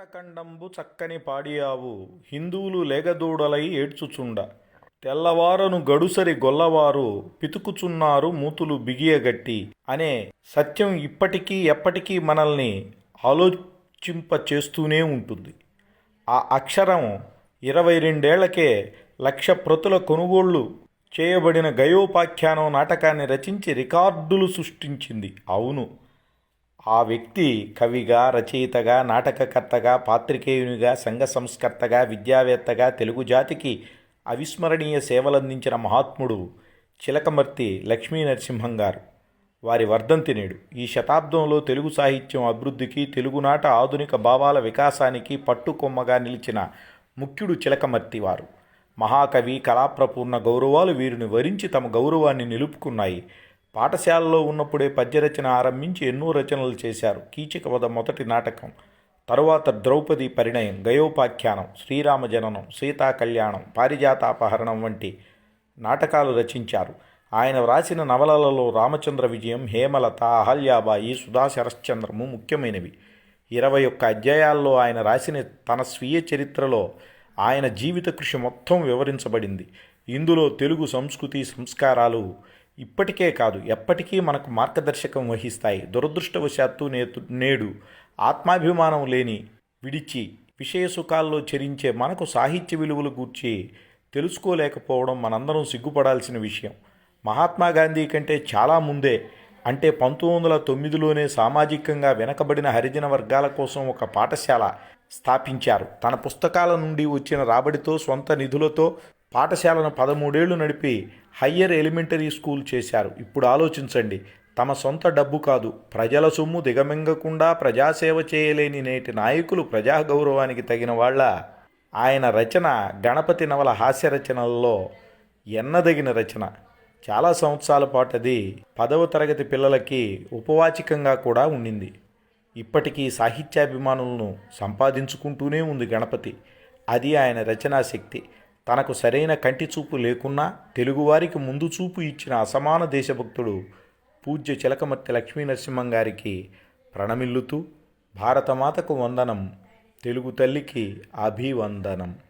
కళాఖండంబు చక్కని పాడియావు. హిందువులు లేగదూడలై ఏడ్చుచుండ. తెల్లవారను గడుసరి గొల్లవారు పితుకుచున్నారు మూతులు బిగియగట్టి. అనే సత్యం ఇప్పటికీ ఎప్పటికీ మనల్ని ఆలోచింప చేస్తూనే ఉంటుంది. ఆ అక్షరం ఇరవై రెండేళ్ళకే లక్ష ప్రతుల కొనుగోళ్ళు చేయబడిన గయోపాఖ్యానం నాటకాన్ని రచించి రికార్డులు సృష్టించింది. అవును. ఆ వ్యక్తి కవిగా రచయితగా నాటకకర్తగా పాత్రికేయునిగా సంఘ సంస్కర్తగా విద్యావేత్తగా తెలుగు జాతికి అవిస్మరణీయ సేవలందించిన మహాత్ముడు చిలకమర్తి లక్ష్మీ నరసింహం గారు. వారి వర్ధంతి నేడు. ఈ శతాబ్దంలో తెలుగు సాహిత్యం అభివృద్ధికి తెలుగునాట ఆధునిక భావాల వికాసానికి పట్టుకొమ్మగా నిలిచిన ముఖ్యుడు చిలకమర్తి వారు. మహాకవి కళాప్రపూర్ణ గౌరవాలు వీరిని వరించి తమ గౌరవాన్ని నిలుపుకున్నాయి. పాఠశాలలో ఉన్నప్పుడే పద్యరచన ఆరంభించి ఎన్నో రచనలు చేశారు. కీచకవద మొదటి నాటకం. తరువాత ద్రౌపది పరిణయం గయోపాఖ్యానం శ్రీరామ జననం సీతా కళ్యాణం పారిజాతాపహరణం వంటి నాటకాలు రచించారు. ఆయన వ్రాసిన నవలలలో రామచంద్ర విజయం హేమలత అహల్యాబాయి సుధా శరశ్చంద్రము ముఖ్యమైనవి. ఇరవై ఒక్క అధ్యాయాల్లో ఆయన రాసిన తన స్వీయ చరిత్రలో ఆయన జీవిత కృషి మొత్తం వివరించబడింది. ఇందులో తెలుగు సంస్కృతి సంస్కారాలు ఇప్పటికే కాదు ఎప్పటికీ మనకు మార్గదర్శకం వహిస్తాయి. దురదృష్టవశాత్తు నేతు నేడు ఆత్మాభిమానం లేని విడిచి విషయ సుఖాల్లో చెరించే మనకు సాహిత్య విలువలు గూర్చి తెలుసుకోలేకపోవడం మనందరం సిగ్గుపడాల్సిన విషయం. మహాత్మా గాంధీ కంటే చాలా ముందే అంటే పంతొమ్మిది వందల తొమ్మిదిలోనే సామాజికంగా వెనకబడిన హరిజన వర్గాల కోసం ఒక పాఠశాల స్థాపించారు. తన పుస్తకాల నుండి వచ్చిన రాబడితో సొంత నిధులతో పాఠశాలను పదమూడేళ్ళు నడిపి హయ్యర్ ఎలిమెంటరీ స్కూల్ చేశారు. ఇప్పుడు ఆలోచించండి. తమ సొంత డబ్బు కాదు. ప్రజల సొమ్ము దిగమింగకుండా ప్రజాసేవ చేయలేని నేటి నాయకులు ప్రజా గౌరవానికి తగిన వాళ్ళ ఆయన రచన గణపతి నవల హాస్య రచనల్లో ఎన్నదగిన రచన. చాలా సంవత్సరాల పాటు అది పదవ తరగతి పిల్లలకి ఉపవాచికంగా కూడా ఉండింది. ఇప్పటికీ సాహిత్యాభిమానులను సంపాదించుకుంటూనే ఉంది గణపతి. అది ఆయన రచనా శక్తి. తనకు సరైన కంటి చూపు లేకున్నా తెలుగువారికి ముందు చూపు ఇచ్చిన అసమాన దేశభక్తుడు పూజ్య చిలకమర్తి లక్ష్మీ నరసింహం గారికి ప్రణమిల్లుతూ భారతమాతకు వందనం తెలుగు తల్లికి అభివందనం.